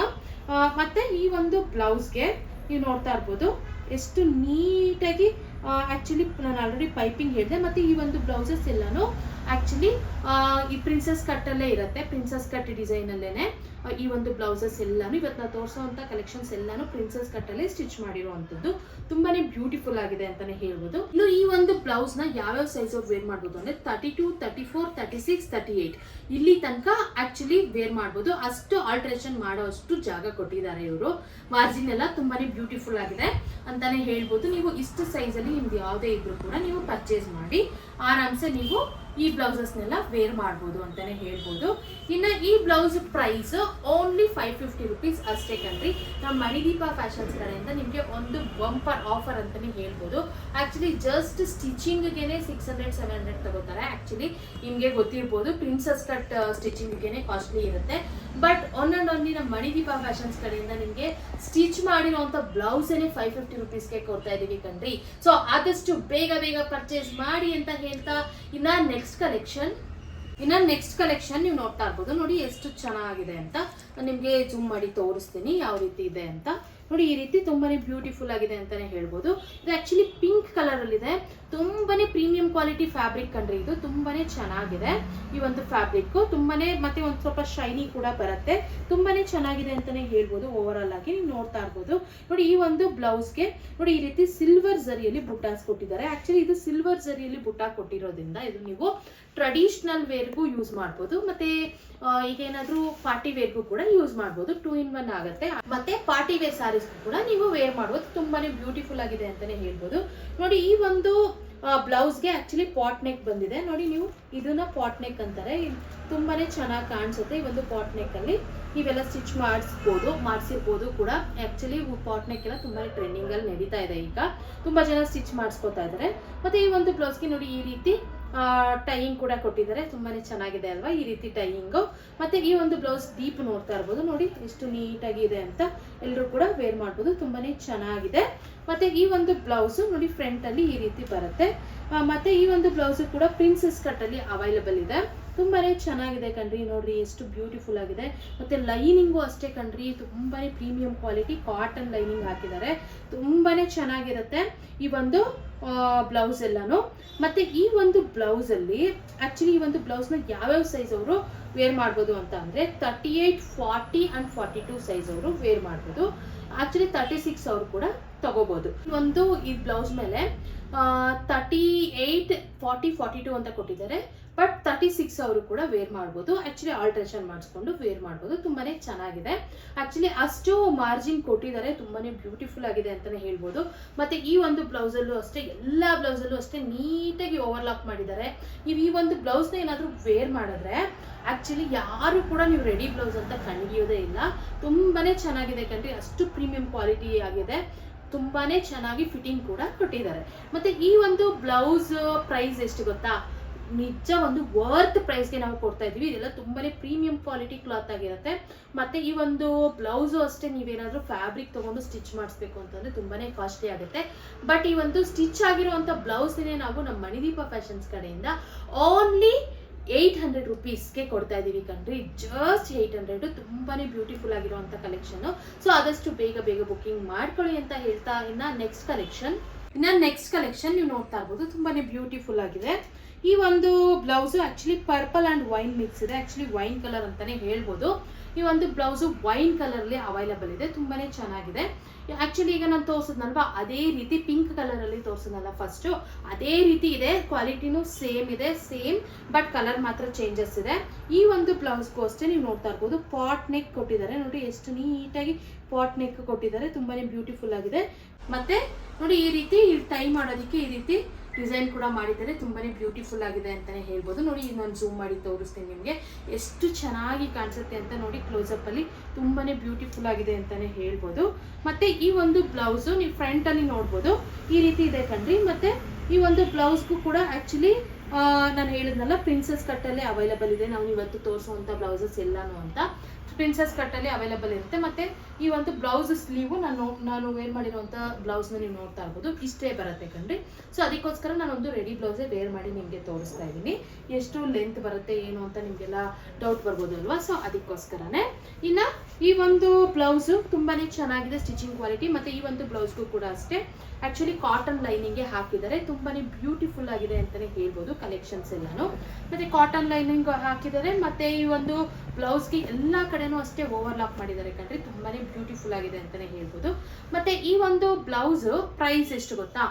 Speaker 1: ಮತ್ತೆ ಈ ಒಂದು ಬ್ಲೌಸ್ಗೆ ನೀವು ನೋಡ್ತಾ ಇರ್ಬೋದು. ಎಷ್ಟು ನೀಟಾಗಿ ಆಕ್ಚುಲಿ ನಾನು ಆಲ್ರೆಡಿ ಪೈಪಿಂಗ್ ಹೇಳಿದೆ. ಮತ್ತೆ ಈ ಒಂದು ಬ್ಲೌಸಸ್ ಎಲ್ಲಾನು ಆಕ್ಚುಲಿ ಈ ಪ್ರಿನ್ಸಸ್ ಕಟ್ಟಲ್ಲೇ ಇರುತ್ತೆ. ಪ್ರಿನ್ಸಸ್ ಕಟ್ ಡಿಸೈನ್ ಅಲ್ಲೇನೆ ಈ ಒಂದು ಬ್ಲೌಸಸ್ ಎಲ್ಲಾನು ಇವತ್ತು ನಾವು ತೋರಿಸೋವಂಥ ಕಲೆಕ್ಷನ್ಸ್ ಎಲ್ಲಾನು ಪ್ರಿನ್ಸಸ್ ಕಟ್ಟಲ್ಲೇ ಸ್ಟಿಚ್ ಮಾಡಿರುವಂಥದ್ದು. ತುಂಬಾನೇ ಬ್ಯೂಟಿಫುಲ್ ಆಗಿದೆ ಅಂತಾನೆ ಹೇಳ್ಬೋದು. ಇನ್ನು ಈ ಒಂದು ಬ್ಲೌಸ್ನ ಯಾವ್ಯಾವ ಆಫ್ ವೇರ್ ಮಾಡ್ಬೋದು ಅಂದ್ರೆ thirty two thirty four thirty six thirty eight ಇಲ್ಲಿ ತನಕ ಆ್ಯಕ್ಚುಲಿ ವೇರ್ ಮಾಡ್ಬೋದು. ಅಷ್ಟು ಆಲ್ಟ್ರೇಷನ್ ಮಾಡೋ ಅಷ್ಟು ಜಾಗ ಕೊಟ್ಟಿದ್ದಾರೆ ಇವರು. ಮಾರ್ಜಿನ್ ಎಲ್ಲ ತುಂಬಾನೇ ಬ್ಯೂಟಿಫುಲ್ ಆಗಿದೆ ಅಂತಾನೆ ಹೇಳ್ಬೋದು. ನೀವು ಇಷ್ಟು ಸೈಜ್ ಅಲ್ಲಿ ನಿಮ್ದು ಯಾವುದೇ ಇದ್ರೂ ಕೂಡ ನೀವು ಪರ್ಚೇಸ್ ಮಾಡಿ, ಆರಾಮ್ಸೆ ನೀವು ಈ ಬ್ಲೌಸಸ್ನೆಲ್ಲ ವೇರ್ ಮಾಡ್ಬೋದು ಅಂತಾನೆ ಹೇಳ್ಬೋದು. ಇನ್ನು ಈ blouse price only five fifty rupees ಅಷ್ಟೇ ಕಣ್ರಿ. ನಮ್ಮ ಮಣಿದೀಪ ಫ್ಯಾಷನ್ಸ್ ಕಡೆಯಿಂದ ನಿಮಗೆ ಒಂದು ಬಂಪರ್ ಆಫರ್ ಅಂತಾನೆ ಹೇಳ್ಬೋದು. ಆಕ್ಚುಲಿ ಜಸ್ಟ್ ಸ್ಟಿಚಿಂಗ್ಗೆ ಸಿಕ್ಸ್ ಹಂಡ್ರೆಡ್ ಸೆವೆನ್ ಹಂಡ್ರೆಡ್ ತಗೋತಾರೆ. ಆಕ್ಚುಲಿ ನಿಮಗೆ ಗೊತ್ತಿರ್ಬೋದು ಪ್ರಿನ್ಸಸ್ ಕಟ್ ಸ್ಟಿಚಿಂಗ್ಗೆ ಕಾಸ್ಟ್ಲಿ ಇರುತ್ತೆ. ಬಟ್ ಒನ್ ಅಂಡ್ ಓನ್ಲಿ ನಮ್ಮ ಮಣಿದೀಪ ಫ್ಯಾಷನ್ಸ್ ಕಡೆಯಿಂದ ನಿಮಗೆ ಸ್ಟಿಚ್ ಮಾಡಿರೋಂಥ ಬ್ಲೌಸೇನೆ ಫೈವ್ ಫಿಫ್ಟಿ ರುಪೀಸ್ಗೆ ಕೊಡ್ತಾ ಇದೀವಿ ಕಣ್ರಿ. ಸೊ ಆದಷ್ಟು ಬೇಗ ಬೇಗ ಪರ್ಚೇಸ್ ಮಾಡಿ ಅಂತ ಹೇಳ್ತಾ ಇನ್ನ ನೆಕ್ಸ್ಟ್ ಕಲೆಕ್ಷನ್ ಇನ್ನ ನೆಕ್ಸ್ಟ್ ಕಲೆಕ್ಷನ್ ನೀವು ನೋಡ್ತಾ ಇರ್ಬೋದು. ನೋಡಿ ಎಷ್ಟು ಚೆನ್ನಾಗಿದೆ ಅಂತ. ನಾನು ನಿಮಗೆ ಜೂಮ್ ಮಾಡಿ ತೋರಿಸ್ತೀನಿ ಯಾವ ರೀತಿ ಇದೆ ಅಂತ. ನೋಡಿ, ಈ ರೀತಿ ತುಂಬಾನೇ ಬ್ಯೂಟಿಫುಲ್ ಆಗಿದೆ ಅಂತಾನೆ ಹೇಳ್ಬೋದು. ಇದು ಆಕ್ಚುಲಿ ಪಿಂಕ್ ಕಲರ್ ಅಲ್ಲಿ ಇದೆ ತುಂಬಾನೇ ಪ್ರೀಮಿಯಂ ಕ್ವಾಲಿಟಿ ಫ್ಯಾಬ್ರಿಕ್ ಕಂಡ್ರೆ ಇದು ತುಂಬಾನೇ ಚೆನ್ನಾಗಿದೆ. ಈ ಒಂದು ಫ್ಯಾಬ್ರಿಕ್ ತುಂಬಾನೇ ಮತ್ತೆ ಒಂದು ಸ್ವಲ್ಪ ಶೈನಿ ಕೂಡ ಬರುತ್ತೆ. ತುಂಬಾನೇ ಚೆನ್ನಾಗಿದೆ ಅಂತಾನೆ ಹೇಳ್ಬೋದು ಓವರ್ ಆಲ್ ಆಗಿ. ನೀವು ನೋಡ್ತಾ ಇರ್ಬೋದು. ನೋಡಿ, ಈ ಒಂದು ಬ್ಲೌಸ್ಗೆ ನೋಡಿ, ಈ ರೀತಿ ಸಿಲ್ವರ್ ಜರಿಯಲ್ಲಿ ಬುಟ್ಟಾಸ್ ಕೊಟ್ಟಿದ್ದಾರೆ. ಆಕ್ಚುಲಿ ಇದು ಸಿಲ್ವರ್ ಜರಿಯಲ್ಲಿ ಬುಟ್ಟ ಕೊಟ್ಟಿರೋದ್ರಿಂದ ಇದು ನೀವು ಟ್ರೆಡಿಷನಲ್ ವೇರ್ಗೂ ಯೂಸ್ ಮಾಡ್ಬೋದು. ಮತ್ತೆ ಈಗ ಏನಾದರೂ ಪಾರ್ಟಿ ವೇರ್ಗೂ ಕೂಡ ಯೂಸ್ ಮಾಡ್ಬೋದು. ಟೂ ಇನ್ ಒನ್ ಆಗುತ್ತೆ. ಮತ್ತೆ ಪಾರ್ಟಿ ವೇರ್ ಸ್ಯಾರೀಸ್ ಕೂಡ ನೀವು ವೇರ್ ಮಾಡ್ಬೋದು. ತುಂಬಾನೇ ಬ್ಯೂಟಿಫುಲ್ ಆಗಿದೆ ಅಂತಾನೆ ಹೇಳ್ಬೋದು. ನೋಡಿ, ಈ ಒಂದು ಬ್ಲೌಸ್ಗೆ ಆಕ್ಚುಲಿ ಪಾಟ್ ನೆಕ್ ಬಂದಿದೆ. ನೋಡಿ, ನೀವು ಇದನ್ನ ಪಾಟ್ ನೆಕ್ ಅಂತಾರೆ. ತುಂಬಾನೇ ಚೆನ್ನಾಗಿ ಕಾಣಿಸುತ್ತೆ ಈ ಒಂದು ಪಾಟ್ ನೆಕ್ ಅಲ್ಲಿ. ನೀವೆಲ್ಲ ಸ್ಟಿಚ್ ಮಾಡಿಸ್ಬೋದು, ಮಾಡಿಸಿರ್ಬೋದು ಕೂಡ. ಆಕ್ಚುಲಿ ಪಾಟ್ ನೆಕ್ ಎಲ್ಲ ತುಂಬಾನೇ ಟ್ರೆಂಡಿಂಗ್ ಅಲ್ಲಿ ನಡೀತಾ ಇದೆ ಈಗ. ತುಂಬಾ ಜನ ಸ್ಟಿಚ್ ಮಾಡಿಸ್ಕೊತಾ ಇದ್ದಾರೆ. ಮತ್ತೆ ಈ ಒಂದು ಬ್ಲೌಸ್ಗೆ ನೋಡಿ ಈ ರೀತಿ ಟೈಯಿಂಗ್ ಕೂಡ ಕೊಟ್ಟಿದ್ದಾರೆ. ತುಂಬಾನೇ ಚೆನ್ನಾಗಿದೆ ಅಲ್ವಾ ಈ ರೀತಿ ಟೈಯಿಂಗು ಮತ್ತೆ ಈ ಒಂದು ಬ್ಲೌಸ್ ಡೀಪ್ ನೋಡ್ತಾ ಇರ್ಬೋದು. ನೋಡಿ, ಎಷ್ಟು ನೀಟಾಗಿ ಇದೆ ಅಂತ ಎಲ್ಲರೂ ಕೂಡ ವೇರ್ ಮಾಡ್ಬೋದು. ತುಂಬಾನೇ ಚೆನ್ನಾಗಿದೆ. ಮತ್ತೆ ಈ ಒಂದು ಬ್ಲೌಸ್ ನೋಡಿ ಫ್ರಂಟ್ ಅಲ್ಲಿ ಈ ರೀತಿ ಬರುತ್ತೆ. ಮತ್ತೆ ಈ ಒಂದು ಬ್ಲೌಸ್ ಕೂಡ ಪ್ರಿನ್ಸಸ್ ಕಟ್ ಅಲ್ಲಿ ಅವೈಲಬಲ್ ಇದೆ. ತುಂಬಾನೇ ಚೆನ್ನಾಗಿದೆ ಕಣ್ರಿ. ನೋಡ್ರಿ, ಎಷ್ಟು ಬ್ಯೂಟಿಫುಲ್ ಆಗಿದೆ. ಮತ್ತೆ ಲೈನಿಂಗು ಅಷ್ಟೇ ಕಣ್ರಿ. ತುಂಬಾನೇ ಪ್ರೀಮಿಯಂ ಕ್ವಾಲಿಟಿ ಕಾಟನ್ ಲೈನಿಂಗ್ ಹಾಕಿದ್ದಾರೆ. ತುಂಬಾನೇ ಚೆನ್ನಾಗಿರುತ್ತೆ. ಈ ಒಂದು ಬ್ಲೌಸ್ ಎಲ್ಲಾನು. ಮತ್ತೆ ಈ ಒಂದು ಬ್ಲೌಸ್ ಅಲ್ಲಿ ಆಕ್ಚುಲಿ ಈ ಒಂದು ಬ್ಲೌಸ್ನ ಯಾವ್ಯಾವ ಸೈಜ್ ಅವರು ವೇರ್ ಮಾಡ್ಬೋದು ಅಂತ ಅಂದ್ರೆ thirty eight forty and forty two size ಅವರು ವೇರ್ ಮಾಡ್ಬೋದು. ಆಕ್ಚುಲಿ ತರ್ಟಿ ಸಿಕ್ಸ್ ಅವರು ಕೂಡ ತಗೋಬಹುದು ಒಂದು ಈ ಬ್ಲೌಸ್ ಮೇಲೆ thirty eight forty forty two ಅಂತ ಕೊಟ್ಟಿದ್ದಾರೆ. ತರ್ಟಿ ಸಿಕ್ಸ್ ಅವರು ಕೂಡ ವೇರ್ ಮಾಡ್ಬೋದು. ಆಕ್ಚುಲಿ ಆಲ್ಟ್ರೇಷನ್ ಮಾಡಿಸ್ಕೊಂಡು ವೇರ್ ಮಾಡ್ಬೋದು. ತುಂಬಾನೇ ಚೆನ್ನಾಗಿದೆ. ಆಕ್ಚುಲಿ ಅಷ್ಟು ಮಾರ್ಜಿನ್ ಕೊಟ್ಟಿದ್ದಾರೆ. ತುಂಬಾನೇ ಬ್ಯೂಟಿಫುಲ್ ಆಗಿದೆ ಅಂತಲೇ ಹೇಳ್ಬೋದು. ಮತ್ತೆ ಈ ಒಂದು ಬ್ಲೌಸಲ್ಲೂ ಅಷ್ಟೇ, ಎಲ್ಲ ಬ್ಲೌಸಲ್ಲೂ ಅಷ್ಟೇ ನೀಟಾಗಿ ಓವರ್ಲಾಕ್ ಮಾಡಿದ್ದಾರೆ. ನೀವು ಈ ಒಂದು ಬ್ಲೌಸ್ನ ಏನಾದರೂ ವೇರ್ ಮಾಡಿದ್ರೆ ಆ್ಯಕ್ಚುಲಿ ಯಾರು ಕೂಡ ನೀವು ರೆಡಿ ಬ್ಲೌಸ್ ಅಂತ ಕಂಡಿಯೋದೇ ಇಲ್ಲ. ತುಂಬಾನೇ ಚೆನ್ನಾಗಿದೆ ಕಣ್ರಿ. ಅಷ್ಟು ಪ್ರೀಮಿಯಂ ಕ್ವಾಲಿಟಿ ಆಗಿದೆ. ತುಂಬಾನೇ ಚೆನ್ನಾಗಿ ಫಿಟ್ಟಿಂಗ್ ಕೂಡ ಕೊಟ್ಟಿದ್ದಾರೆ. ಮತ್ತೆ ಈ ಒಂದು ಬ್ಲೌಸ್ ಪ್ರೈಸ್ ಎಷ್ಟು ಗೊತ್ತಾ? ನಿಜ ಒಂದು ವರ್ತ್ ಪ್ರೈಸ್ಗೆ ನಾವು ಕೊಡ್ತಾ ಇದೀವಿ ಇದೆಲ್ಲ ತುಂಬಾನೇ ಪ್ರೀಮಿಯಂ ಕ್ವಾಲಿಟಿ ಕ್ಲಾತ್ ಆಗಿರುತ್ತೆ. ಮತ್ತೆ ಈ ಒಂದು ಬ್ಲೌಸು ಅಷ್ಟೇ ನೀವೇನಾದ್ರೂ ಫ್ಯಾಬ್ರಿಕ್ ತಗೊಂಡು ಸ್ಟಿಚ್ ಮಾಡಿಸ್ಬೇಕು ಅಂತಂದ್ರೆ ತುಂಬಾನೇ ಕಾಸ್ಟ್ಲಿ ಆಗುತ್ತೆ. ಬಟ್ ಈ ಒಂದು ಸ್ಟಿಚ್ ಆಗಿರುವಂತ ಬ್ಲೌಸ್ನೇ ನಾವು ನಮ್ಮ ಮಣಿದೀಪ ಫ್ಯಾಷನ್ಸ್ ಕಡೆಯಿಂದ ಓನ್ಲಿ ಏಯ್ಟ್ ಹಂಡ್ರೆಡ್ ರುಪೀಸ್ಗೆ ಕೊಡ್ತಾ ಇದೀವಿ ಕಣ್ರಿ. ಜಸ್ಟ್ ಏಯ್ಟ್ ಹಂಡ್ರೆಡ್ ತುಂಬಾನೇ ಬ್ಯೂಟಿಫುಲ್ ಆಗಿರುವಂಥ ಕಲೆಕ್ಷನ್ ಸೊ ಆದಷ್ಟು ಬೇಗ ಬೇಗ ಬುಕಿಂಗ್ ಮಾಡ್ಕೊಳ್ಳಿ ಅಂತ ಹೇಳ್ತಾ ಇನ್ನ ನೆಕ್ಸ್ಟ್ ಕಲೆಕ್ಷನ್ ಇನ್ನ ನೆಕ್ಸ್ಟ್ ಕಲೆಕ್ಷನ್ ನೀವು ನೋಡ್ತಾ ಇರ್ಬೋದು. ತುಂಬಾನೇ ಬ್ಯೂಟಿಫುಲ್ ಆಗಿದೆ. ಈ ಒಂದು blouse actually purple and wine mix ಇದೆ. ಆ್ಯಕ್ಚುಲಿ ವೈನ್ ಕಲರ್ ಅಂತಾನೆ ಹೇಳ್ಬೋದು. ಈ ಒಂದು ಬ್ಲೌಸ್ ವೈನ್ ಕಲರ್ ಅಲ್ಲಿ ಅವೈಲಬಲ್ ಇದೆ. ತುಂಬಾನೇ ಚೆನ್ನಾಗಿದೆ. ಆ್ಯಕ್ಚುಲಿ ಈಗ ನಾನು ತೋರಿಸಿದ್ನಲ್ವ? ಅದೇ ರೀತಿ ಪಿಂಕ್ ಕಲರ್ ಅಲ್ಲಿ ಫಸ್ಟು ಅದೇ ರೀತಿ ಇದೆ. ಕ್ವಾಲಿಟಿನೂ ಸೇಮ್ ಇದೆ. ಸೇಮ್ ಬಟ್ ಕಲರ್ ಮಾತ್ರ ಚೇಂಜಸ್ ಇದೆ. ಈ ಒಂದು ಬ್ಲೌಸ್ಗೂ ಅಷ್ಟೇ ನೀವು ನೋಡ್ತಾ ಇರ್ಬೋದು. ಪಾಟ್ ನೆಕ್ ಕೊಟ್ಟಿದ್ದಾರೆ. ನೋಡಿ ಎಷ್ಟು ನೀಟಾಗಿ ಪಾಟ್ ನೆಕ್ ಕೊಟ್ಟಿದ್ದಾರೆ. ತುಂಬಾನೇ ಬ್ಯೂಟಿಫುಲ್ ಆಗಿದೆ. ಮತ್ತೆ ನೋಡಿ ಈ ರೀತಿ ಟೈ ಮಾಡೋದಕ್ಕೆ ಈ ರೀತಿ ಡಿಸೈನ್ ಕೂಡ ಮಾಡಿದ್ದಾರೆ, ತುಂಬಾನೇ ಬ್ಯೂಟಿಫುಲ್ ಆಗಿದೆ ಅಂತಾನೆ ಹೇಳ್ಬೋದು. ನೋಡಿ, ಈಗ ನಾನು ಝೂಮ್ ಮಾಡಿ ತೋರಿಸ್ತೀನಿ ನಿಮಗೆ. ಎಷ್ಟು ಚೆನ್ನಾಗಿ ಕಾಣಿಸುತ್ತೆ ಅಂತ ನೋಡಿ ಕ್ಲೋಸಪ್ ಅಲ್ಲಿ ತುಂಬಾನೇ ಬ್ಯೂಟಿಫುಲ್ ಆಗಿದೆ ಅಂತಾನೆ ಹೇಳ್ಬೋದು. ಮತ್ತೆ ಈ ಒಂದು ಬ್ಲೌಸ್ ನೀವು ಫ್ರಂಟ್ ಅಲ್ಲಿ ನೋಡ್ಬೋದು. ಈ ರೀತಿ ಇದೆ ಕಣ್ರಿ. ಮತ್ತೆ ಈ ಒಂದು ಬ್ಲೌಸ್ಗೂ ಕೂಡ ಆಕ್ಚುಲಿ ನಾನು ಹೇಳಿದ್ನಲ್ಲ ಪ್ರಿನ್ಸಸ್ ಕಟ್ಟಲ್ಲೇ ಅವೈಲಬಲ್ ಇದೆ. ನಾವು ಇವತ್ತು ತೋರಿಸುವಂಥ ಬ್ಲೌಸಸ್ ಎಲ್ಲಾನು ಅಂತ. ಪ್ರಿನ್ಸಸ್ ಕಟ್ಟಲ್ಲಿ ಅವೈಲಬಲ್ ಇರುತ್ತೆ. ಮತ್ತೆ ಈ ಒಂದು ಬ್ಲೌಸ್ ಸ್ಲೀವು ನಾನು ನಾನು ವೇರ್ ಮಾಡಿರುವಂತ ಬ್ಲೌಸ್ನ ನೀವು ನೋಡ್ತಾ ಇರ್ಬೋದು. ಇಷ್ಟೇ ಬರುತ್ತೆ ಕಣ್ರಿ. ಸೊ ಅದಕ್ಕೋಸ್ಕರ ನಾನೊಂದು ರೆಡಿ ಬ್ಲೌಸೇ ವೇರ್ ಮಾಡಿ ನಿಮಗೆ ತೋರಿಸ್ತಾ ಇದ್ದೀನಿ. ಎಷ್ಟು ಲೆಂತ್ ಬರುತ್ತೆ, ಏನು ಅಂತ ನಿಮಗೆಲ್ಲ ಡೌಟ್ ಬರ್ಬೋದು ಅಲ್ವಾ? ಸೊ ಅದಕ್ಕೋಸ್ಕರನೇ. ಇನ್ನ ಈ ಒಂದು ಬ್ಲೌಸ್ ತುಂಬಾನೇ ಚೆನ್ನಾಗಿದೆ ಸ್ಟಿಚಿಂಗ್ ಕ್ವಾಲಿಟಿ ಮತ್ತೆ ಈ ಒಂದು ಬ್ಲೌಸ್ಗೂ ಕೂಡ ಅಷ್ಟೇ. ಆ್ಯಕ್ಚುಲಿ ಕಾಟನ್ ಲೈನಿಂಗ್ಗೆ ಹಾಕಿದ್ದಾರೆ. ತುಂಬಾನೇ ಬ್ಯೂಟಿಫುಲ್ ಆಗಿದೆ ಅಂತಾನೆ ಹೇಳ್ಬೋದು ಕಲೆಕ್ಷನ್ಸ್ ಎಲ್ಲಾನು. ಮತ್ತೆ ಕಾಟನ್ ಲೈನಿಂಗ್ ಹಾಕಿದ್ದಾರೆ. ಮತ್ತೆ ಈ ಒಂದು ಬ್ಲೌಸ್ಗೆ ಎಲ್ಲಾ ಕಡೆನೂ ಅಷ್ಟೇ ಓವರ್ಲಾಕ್ ಮಾಡಿದ್ದಾರೆ ಕಣ್ರಿ. ತುಂಬಾ ಬ್ಯೂಟಿಫುಲ್ ಆಗಿದೆ ಅಂತಾನೆ ಹೇಳ್ಬೋದು. ಮತ್ತೆ ಈ ಒಂದು ಬ್ಲೌಸ್ ಪ್ರೈಸ್ ಎಷ್ಟು ಗೊತ್ತಾ?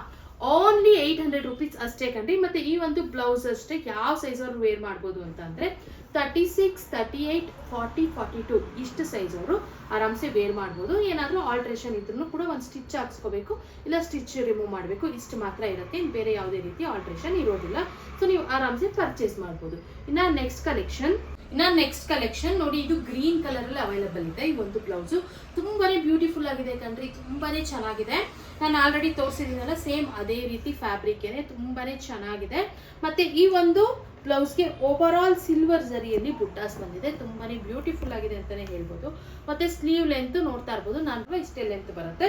Speaker 1: ಓನ್ಲಿ ಏಯ್ಟ್ ಹಂಡ್ರೆಡ್ ರುಪೀಸ್ ಅಷ್ಟೇ ಕಣ್ರಿ. ಮತ್ತೆ ಈ ಒಂದು ಬ್ಲೌಸ್ ಅಷ್ಟೇ ಯಾವ ಸೈಜ್ ಅವ್ರು ವೇರ್ ಮಾಡ್ಬೋದು ಅಂತ ಅಂದ್ರೆ thirty six thirty eight forty forty two ಇಷ್ಟು ಸೈಜ್ ಅವರು ಆರಾಮ್ಸೆ ವೇರ್ ಮಾಡ್ಬೋದು. ಏನಾದರೂ ಆಲ್ಟ್ರೇಷನ್ ಇದ್ರೂ ಕೂಡ ಒಂದು ಸ್ಟಿಚ್ ಹಾಕ್ಸ್ಕೋಬೇಕು. ಇಲ್ಲ ಸ್ಟಿಚ್ ರಿಮೂವ್ ಮಾಡಬೇಕು. ಇಷ್ಟು ಮಾತ್ರ ಇರುತ್ತೆ. ಬೇರೆ ಯಾವುದೇ ರೀತಿ ಆಲ್ಟ್ರೇಷನ್ ಇರೋದಿಲ್ಲ. ಸೊ ನೀವು ಆರಾಮ್ಸೆ ಪರ್ಚೇಸ್ ಮಾಡ್ಬೋದು. ಇನ್ನ ನೆಕ್ಸ್ಟ್ ಕಲೆಕ್ಷನ್ ಇನ್ನ ನೆಕ್ಸ್ಟ್ ಕಲೆಕ್ಷನ್ ನೋಡಿ ಇದು ಗ್ರೀನ್ ಕಲರ್ ಅಲ್ಲಿ ಅವೈಲಬಲ್ ಇದೆ. ಈ ಒಂದು ಬ್ಲೌಸ್ ತುಂಬಾನೇ ಬ್ಯೂಟಿಫುಲ್ ಆಗಿದೆ ಕಣ್ರಿ, ತುಂಬಾನೇ ಚೆನ್ನಾಗಿದೆ. ನಾನು ಆಲ್ರೆಡಿ ತೋರಿಸಿದ್ದೀನಲ್ಲ ಸೇಮ್ ಅದೇ ರೀತಿ ಫ್ಯಾಬ್ರಿಕ್ ಏನೆ, ತುಂಬಾನೇ ಚೆನ್ನಾಗಿದೆ. ಮತ್ತೆ ಈ ಒಂದು ಬ್ಲೌಸ್ಗೆ ಓವರ್ ಆಲ್ ಸಿಲ್ವರ್ ಜರಿಯಲ್ಲಿ ಬುಟ್ಟಾಸ್ ಬಂದಿದೆ. ತುಂಬಾನೇ ಬ್ಯೂಟಿಫುಲ್ ಆಗಿದೆ ಅಂತಾನೆ ಹೇಳ್ಬೋದು. ಮತ್ತೆ ಸ್ಲೀವ್ ಲೆಂತ್ ನೋಡ್ತಾ ಇರ್ಬೋದು. ನಾನು ಇಷ್ಟೇ ಲೆಂತ್ ಬರುತ್ತೆ.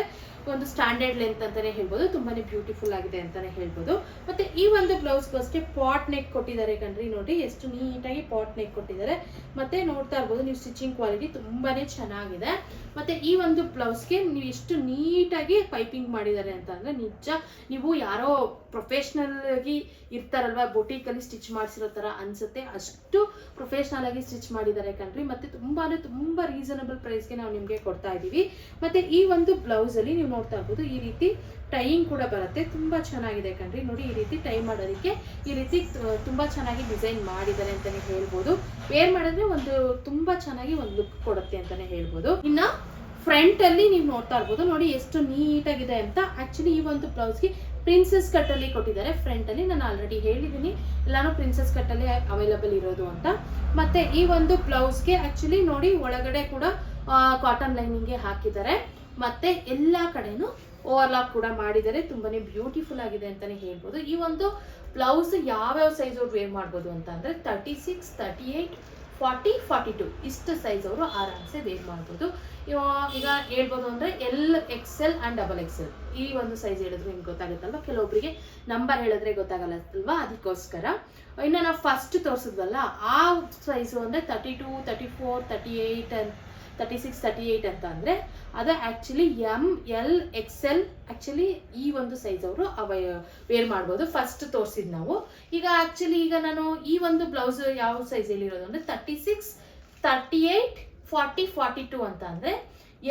Speaker 1: ಒಂದು ಸ್ಟ್ಯಾಂಡರ್ಡ್ ಲೆಂತ್ ಅಂತಾನೆ ಹೇಳ್ಬೋದು. ತುಂಬಾನೇ ಬ್ಯೂಟಿಫುಲ್ ಆಗಿದೆ ಅಂತಾನೆ ಹೇಳ್ಬೋದು. ಮತ್ತೆ ಈ ಒಂದು ಬ್ಲೌಸ್ಗೂ ಅಷ್ಟೇ ಪಾಟ್ ನೆಕ್ ಕೊಟ್ಟಿದ್ದಾರೆ ಕಣ್ರಿ. ನೋಡಿ, ಎಷ್ಟು ನೀಟಾಗಿ ಪಾಟ್ ನೆಕ್ ಕೊಟ್ಟಿದ್ದಾರೆ. ಮತ್ತೆ ನೋಡ್ತಾ ಇರ್ಬೋದು, ನೀವು ಸ್ಟಿಚಿಂಗ್ ಕ್ವಾಲಿಟಿ ತುಂಬಾನೇ ಚೆನ್ನಾಗಿದೆ. ಮತ್ತೆ ಈ ಒಂದು ಬ್ಲೌಸ್ಗೆ ನೀವು ಎಷ್ಟು ನೀಟಾಗಿ ಪೈಪಿಂಗ್ ಮಾಡಿದ್ದಾರೆ ಅಂತ ನಿಜ, ನೀವು ಯಾರೋ ಪ್ರೊಫೆಷ್ನಲ್ ಆಗಿ ಇರ್ತಾರಲ್ವಾ ಬೊಟೀಕಲ್ಲಿ ಸ್ಟಿಚ್ ಮಾಡಿಸಿರೋ ತರ ಅನ್ಸುತ್ತೆ. ಅಷ್ಟು ಪ್ರೊಫೆಷ್ನಲ್ ಆಗಿ ಸ್ಟಿಚ್ ಮಾಡಿದ್ದಾರೆ ಕಣ್ರಿ. ಮತ್ತೆ ತುಂಬಾನೇ ತುಂಬಾ ರೀಸನಬಲ್ ಪ್ರೈಸ್ಗೆ ನಾವು ನಿಮ್ಗೆ ಕೊಡ್ತಾ ಇದೀವಿ ಮತ್ತೆ ಈ ಒಂದು ಬ್ಲೌಸಲ್ಲಿ ನೀವು ನೋಡ್ತಾ ಇರ್ಬೋದು, ಈ ರೀತಿ ಟೈಯಿಂಗ್ ಕೂಡ ಬರುತ್ತೆ. ತುಂಬಾ ಚೆನ್ನಾಗಿದೆ ಕಣ್ರಿ. ನೋಡಿ, ಈ ರೀತಿ ಟೈ ಮಾಡೋದಕ್ಕೆ ಈ ರೀತಿ ತುಂಬಾ ಚೆನ್ನಾಗಿ ಡಿಸೈನ್ ಮಾಡಿದ್ದಾರೆ ಅಂತಾನೆ ಹೇಳ್ಬೋದು. ವೇರ್ ಮಾಡಿದ್ರೆ ಒಂದು ತುಂಬಾ ಚೆನ್ನಾಗಿ ಒಂದು ಲುಕ್ ಕೊಡುತ್ತೆ ಅಂತಾನೆ ಹೇಳ್ಬೋದು. ಇನ್ನ ಫ್ರಂಟ್ ಅಲ್ಲಿ ನೀವು ನೋಡ್ತಾ ಇರ್ಬೋದು. ನೋಡಿ, ಎಷ್ಟು ನೀಟಾಗಿದೆ ಅಂತ. ಆಕ್ಚುಲಿ ಈ ಒಂದು ಬ್ಲೌಸ್ಗೆ ಪ್ರಿನ್ಸಸ್ ಕಟ್ಟಲ್ಲಿ ಕೊಟ್ಟಿದ್ದಾರೆ. ಫ್ರಂಟಲ್ಲಿ ನಾನು ಆಲ್ರೆಡಿ ಹೇಳಿದ್ದೀನಿ. ಎಲ್ಲಾನು ಪ್ರಿನ್ಸಸ್ ಕಟ್ಟಲ್ಲಿ ಅವೈಲಬಲ್ ಇರೋದು ಅಂತ. ಮತ್ತೆ ಈ ಒಂದು ಬ್ಲೌಸ್ಗೆ ಆಕ್ಚುಲಿ ನೋಡಿ ಒಳಗಡೆ ಕೂಡ ಕಾಟನ್ ಲೈನಿಂಗ್ಗೆ ಹಾಕಿದ್ದಾರೆ. ಮತ್ತೆ ಎಲ್ಲ ಕಡೆನೂ ಓವರ್ಲಾಕ್ ಕೂಡ ಮಾಡಿದ್ದಾರೆ. ತುಂಬಾನೇ ಬ್ಯೂಟಿಫುಲ್ ಆಗಿದೆ ಅಂತಾನೆ ಹೇಳ್ಬೋದು. ಈ ಒಂದು ಬ್ಲೌಸ್ ಯಾವ್ಯಾವ ಸೈಜ್ ಅವ್ರು ವೇರ್ ಮಾಡ್ಬೋದು ಅಂತ ಅಂದ್ರೆ thirty six thirty eight forty forty two. ಇಷ್ಟು ಸೈಜ್ ಅವರು ಆರಾಮ್ಸೆ ವೇರ್ ಮಾಡ್ಬೋದು. ಈಗ ಹೇಳ್ಬೋದು ಅಂದ್ರೆ L X L and double X L ಈ ಒಂದು ಸೈಜ್ ಹೇಳಿದ್ರೆ ನಿಮ್ಗೆ ಗೊತ್ತಾಗುತ್ತಲ್ವ? ಕೆಲವೊಬ್ಬರಿಗೆ ನಂಬರ್ ಹೇಳಿದ್ರೆ ಗೊತ್ತಾಗಲ್ಲ ಅಲ್ವಾ ಅದಕ್ಕೋಸ್ಕರ. ಇನ್ನು ನಾವು ಫಸ್ಟ್ ತೋರಿಸಿದ್ವಲ್ಲ, ಆ ಸೈಜು ಅಂದ್ರೆ thirty two thirty four thirty eight thirty six thirty eight ಅಂತ ಅಂದರೆ ಅದು actually M L XL actually ಈ ಒಂದು ಸೈಜ್ ಅವರು ಅವ ವೇರ್ ಮಾಡ್ಬೋದು. ಫಸ್ಟ್ ತೋರಿಸಿದ್ ನಾವು. ಈಗ ಆ್ಯಕ್ಚುಲಿ ಈಗ ನಾನು ಈ ಒಂದು ಬ್ಲೌಸ್ ಯಾವ ಸೈಜ್ ಇರೋದು ಅಂದ್ರೆ thirty six thirty eight forty forty two ಅಂತ ಅಂದ್ರೆ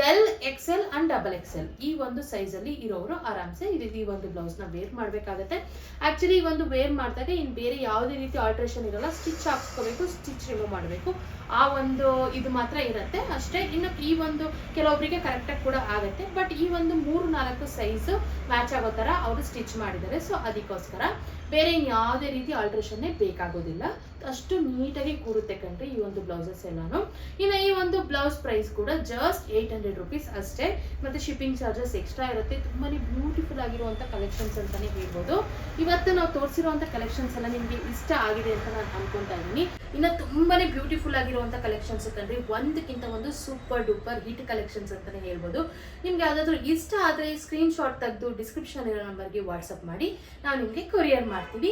Speaker 1: L, XL and double XL. ಈ ಒಂದು ಸೈಜ್ ಅಲ್ಲಿ ಇರೋರು ಆರಾಮ್ಸೆ ಈ ಒಂದು ಬ್ಲೌಸ್ನ ವೇರ್ ಮಾಡ್ಬೇಕಾಗತ್ತೆ. ಆಕ್ಚುಲಿ ಈ ಒಂದು ವೇರ್ ಮಾಡಿದಾಗ ಇನ್ ಬೇರೆ ಯಾವುದೇ ರೀತಿ ಆಲ್ಟ್ರೇಷನ್ ಇರಲ್ಲ ಸ್ಟಿಚ್ ಹಾಕ್ಸ್ಕೋಬೇಕು ಸ್ಟಿಚ್ ರಿಮೂವ್ ಮಾಡಬೇಕು. ಆ ಒಂದು ಇದು ಮಾತ್ರ ಇರುತ್ತೆ ಅಷ್ಟೇ. ಇನ್ನು ಈ ಒಂದು ಕೆಲವೊಬ್ಬರಿಗೆ ಕರೆಕ್ಟಾಗಿ ಕೂಡ ಆಗುತ್ತೆ. ಬಟ್ ಈ ಒಂದು ಮೂರು ನಾಲ್ಕು ಸೈಜ್ ಮ್ಯಾಚ್ ಆಗೋ ಥರ ಅವರು ಸ್ಟಿಚ್ ಮಾಡಿದ್ದಾರೆ. ಸೊ ಅದಕ್ಕೋಸ್ಕರ ಬೇರೆ ಯಾವುದೇ ರೀತಿ ಆಲ್ಟ್ರೇಷನ್ನೇ ಬೇಕಾಗೋದಿಲ್ಲ. ಅಷ್ಟು ನೀಟಾಗಿ ಕೂರುತ್ತೆ ಕಣ್ರಿ ಈ ಒಂದು ಬ್ಲೌಸಸ್ ಎಲ್ಲಾನು. ಇನ್ನು ಈ ಒಂದು ಬ್ಲೌಸ್ ಪ್ರೈಸ್ ಕೂಡ ಜಸ್ಟ್ ಏಯ್ಟ್ ಹಂಡ್ರೆಡ್ ರುಪೀಸ್ ಅಷ್ಟೇ. ಮತ್ತೆ ಶಿಪ್ಪಿಂಗ್ ಚಾರ್ಜಸ್ ಎಕ್ಸ್ಟ್ರಾ ಇರುತ್ತೆ. ತುಂಬಾನೇ ಬ್ಯೂಟಿಫುಲ್ ಆಗಿರುವಂಥ ಕಲೆಕ್ಷನ್ಸ್ ಅಂತಾನೆ ಹೇಳ್ಬೋದು. ಇವತ್ತು ನಾವು ತೋರಿಸಿರುವಂತ ಕಲೆಕ್ಷನ್ಸ್ ಎಲ್ಲ ನಿಮಗೆ ಇಷ್ಟ ಆಗಿದೆ ಅಂತ ನಾನು ಅನ್ಕೊಂತಾ ಇದ್ದೀನಿ. ಇನ್ನು ತುಂಬಾನೇ ಬ್ಯೂಟಿಫುಲ್ ಆಗಿರುವಂಥ ಕಲೆಕ್ಷನ್ಸ್ ಕಂಡ್ರಿ ಒಂದಕ್ಕಿಂತ ಒಂದು ಸೂಪರ್ ಡೂಪರ್ ಹಿಟ್ ಕಲೆಕ್ಷನ್ಸ್ ಅಂತಾನೆ ಹೇಳ್ಬೋದು. ನಿಮ್ಗೆ ಯಾವ್ದಾದ್ರು ಇಷ್ಟ ಆದ್ರೆ ಸ್ಕ್ರೀನ್ ಶಾಟ್ ತೆಗೆದು ಡಿಸ್ಕ್ರಿಪ್ಷನ್ ಇರೋ ನಂಬರ್ಗೆ ವಾಟ್ಸಪ್ ಮಾಡಿ. ನಾವು ನಿಮಗೆ ಕೊರಿಯರ್ ಮಾಡ್ತೀವಿ.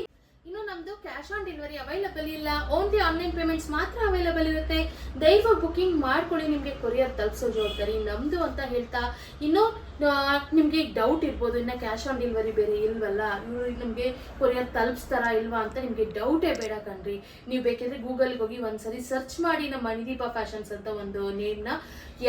Speaker 1: ನಮ್ದು ಕ್ಯಾಶ್ ಆನ್ ಡೆಲಿವರಿ ಅವೈಲಬಲ್ ಇಲ್ಲ. ಓನ್ಲಿ ಆನ್ಲೈನ್ ಪೇಮೆಂಟ್ಸ್ ಮಾತ್ರ ಅವೈಲಬಲ್ ಇರುತ್ತೆ. ದಯವ ಬುಕಿಂಗ್ ಮಾಡ್ಕೊಳ್ಳಿ. ನಿಮಗೆ ಕೊರಿಯರ್ ತಲುಪಿಸೋ ಜವಾಬ್ದಾರಿ ನಮ್ದು ಅಂತ ಹೇಳ್ತಾ, ಇನ್ನು ನಿಮಗೆ ಡೌಟ್ ಇರ್ಬೋದು, ಇನ್ನ ಕ್ಯಾಶ್ ಆನ್ ಡೆಲಿವರಿ ಬೇರೆ ಇಲ್ವಲ್ಲ? ಇವರು ನಿಮಗೆ ಕೊರಿಯರ್ ತಲುಪಿಸ್ತಾರಾ ಇಲ್ವಾ ಅಂತ ನಿಮಗೆ ಡೌಟೇ ಬೇಡ ಕಣ್ರಿ. ನೀವು ಬೇಕಿದ್ರೆ ಗೂಗಲ್ಗೆ ಹೋಗಿ ಒಂದ್ಸರಿ ಸರ್ಚ್ ಮಾಡಿ ನಮ್ಮ ಮಣಿದೀಪ ಫ್ಯಾಷನ್ಸ್ ಅಂತ ಒಂದು ನೇಮ್ನ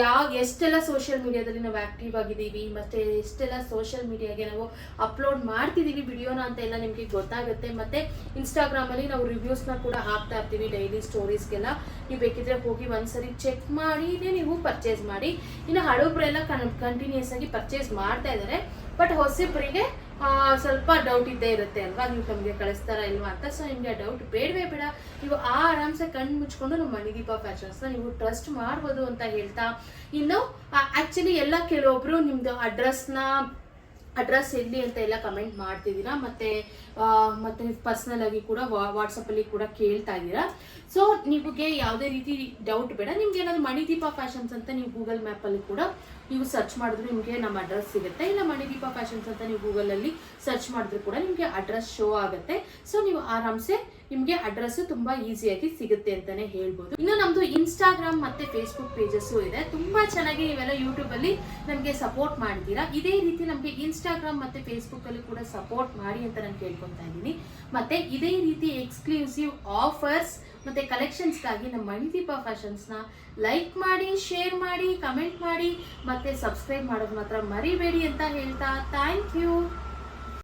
Speaker 1: ಯಾವ, ಎಷ್ಟೆಲ್ಲ ಸೋಷಿಯಲ್ ಮೀಡಿಯಾದಲ್ಲಿ ನಾವು ಆಕ್ಟಿವ್ ಆಗಿದ್ದೀವಿ, ಮತ್ತೆ ಎಷ್ಟೆಲ್ಲ ಸೋಷಿಯಲ್ ಮೀಡಿಯಾಗೆ ನಾವು ಅಪ್ಲೋಡ್ ಮಾಡ್ತಿದ್ದೀವಿ ವಿಡಿಯೋನ ಅಂತ ಎಲ್ಲ ನಿಮಗೆ ಗೊತ್ತಾಗುತ್ತೆ. ಮತ್ತೆ ಇನ್ಸ್ಟಾಗ್ರಾಮಲ್ಲಿ ನಾವು ರಿವ್ಯೂಸ್ನ ಕೂಡ ಹಾಕ್ತಾ ಇರ್ತೀವಿ ಡೈಲಿ ಸ್ಟೋರೀಸ್ಗೆಲ್ಲ ನೀವು ಬೇಕಿದ್ರೆ ಹೋಗಿ ಒಂದ್ಸರಿ ಚೆಕ್ ಮಾಡಿನೇ ನೀವು ಪರ್ಚೇಸ್ ಮಾಡಿ. ಇನ್ನು ಹಳಬ್ರೆಲ್ಲ ಕಂಟಿನ್ಯೂಸ್ ಆಗಿ ಪರ್ಚೇಸ್ ಮಾಡ್ತಾ ಇದ್ದಾರೆ ಬಟ್ ಹೊಸಬ್ರಿಗೆ ಆ, ಸ್ವಲ್ಪ ಡೌಟ್ ಇದ್ದೇ ಇರುತ್ತೆ ಅಲ್ವಾ? ನೀವು ನಮಗೆ ಕಳಿಸ್ತಾರ ಇಲ್ವಾ ಅಂತ. ಸೊ ನಿಮಗೆ ಡೌಟ್ ಬೇಡವೇ ಬೇಡ. ನೀವು ಆರಾಮ್ಸೆ ಕಣ್ಣು ಮುಚ್ಕೊಂಡು ನಮ್ಮ ಮಣಿದೀಪ ಫ್ಯಾಷನ್ಸ್ನ ನೀವು ಟ್ರಸ್ಟ್ ಮಾಡ್ಬೋದು ಅಂತ ಹೇಳ್ತಾ. ಇನ್ನು ಆಕ್ಚುಲಿ ಎಲ್ಲ ಕೆಲವೊಬ್ರು ನಿಮ್ದು ಅಡ್ರೆಸ್ನ ಅಡ್ರೆಸ್ ಎಲ್ಲಿ ಅಂತ ಎಲ್ಲ ಕಮೆಂಟ್ ಮಾಡ್ತಿದ್ದೀರಾ. ಮತ್ತೆ ಮತ್ತೆ ಪರ್ಸನಲ್ ಆಗಿ ಕೂಡ ವಾಟ್ಸಪ್ ಅಲ್ಲಿ ಕೂಡ ಕೇಳ್ತಾ ಇದ್ದೀರಾ. ಸೊ ನಿಮಗೆ ಯಾವುದೇ ರೀತಿ ಡೌಟ್ ಬೇಡ. ನಿಮ್ಗೆ ಏನಾದ್ರು ಮಣಿದೀಪ ಫ್ಯಾಷನ್ಸ್ ಅಂತ ನೀವು ಗೂಗಲ್ ಮ್ಯಾಪ್ ಅಲ್ಲಿ ಕೂಡ ನೀವು ಸರ್ಚ್ ಮಾಡಿದ್ರೆ ನಿಮಗೆ ನಮ್ಮ ಅಡ್ರೆಸ್ ಸಿಗುತ್ತೆ. ಇಲ್ಲ ಮಣಿದೀಪ ಫ್ಯಾಷನ್ಸ್ ಅಂತ ನೀವು ಗೂಗಲ್ ಅಲ್ಲಿ ಸರ್ಚ್ ಮಾಡಿದ್ರು ಕೂಡ ನಿಮಗೆ ಅಡ್ರೆಸ್ ಶೋ ಆಗುತ್ತೆ. ಸೊ ನೀವು ಆರಾಮ್ಸೆ ನಿಮಗೆ ಅಡ್ರೆಸ್ ತುಂಬಾ ಈಸಿಯಾಗಿ ಸಿಗುತ್ತೆ ಅಂತಾನೆ ಹೇಳ್ಬೋದು. ಇನ್ನು ನಮ್ದು ಇನ್ಸ್ಟಾಗ್ರಾಮ್ ಮತ್ತೆ ಫೇಸ್ಬುಕ್ ಪೇಜಸ್ ಇದೆ. ತುಂಬಾ ಚೆನ್ನಾಗಿ ನೀವೆಲ್ಲ ಯೂಟ್ಯೂಬ್ ಅಲ್ಲಿ ನಮಗೆ ಸಪೋರ್ಟ್ ಮಾಡ್ತೀರಾ. ಇದೇ ರೀತಿ ನಮಗೆ ಇನ್ಸ್ಟಾಗ್ರಾಮ್ ಮತ್ತೆ ಫೇಸ್ಬುಕ್ ಅಲ್ಲಿ ಕೂಡ ಸಪೋರ್ಟ್ ಮಾಡಿ ಅಂತ ನಾನು ಕೇಳ್ಕೊತಾ ಇದ್ದೀನಿ. ಮತ್ತೆ ಇದೇ ರೀತಿ ಎಕ್ಸ್ಕ್ಲೂಸಿವ್ ಆಫರ್ಸ್ ಮತ್ತೆ ಕಲೆಕ್ಷನ್ಸ್ಗಾಗಿ ನಮ್ಮ ಮಣಿದೀಪ ಫ್ಯಾಷನ್ಸ್ನ ಲೈಕ್ ಮಾಡಿ ಶೇರ್ ಮಾಡಿ ಕಮೆಂಟ್ ಮಾಡಿ ಮತ್ತೆ ಸಬ್ಸ್ಕ್ರೈಬ್ ಮಾಡೋದು ಮಾತ್ರ ಮರಿಬೇಡಿ ಅಂತ ಹೇಳ್ತಾ ಥ್ಯಾಂಕ್ ಯು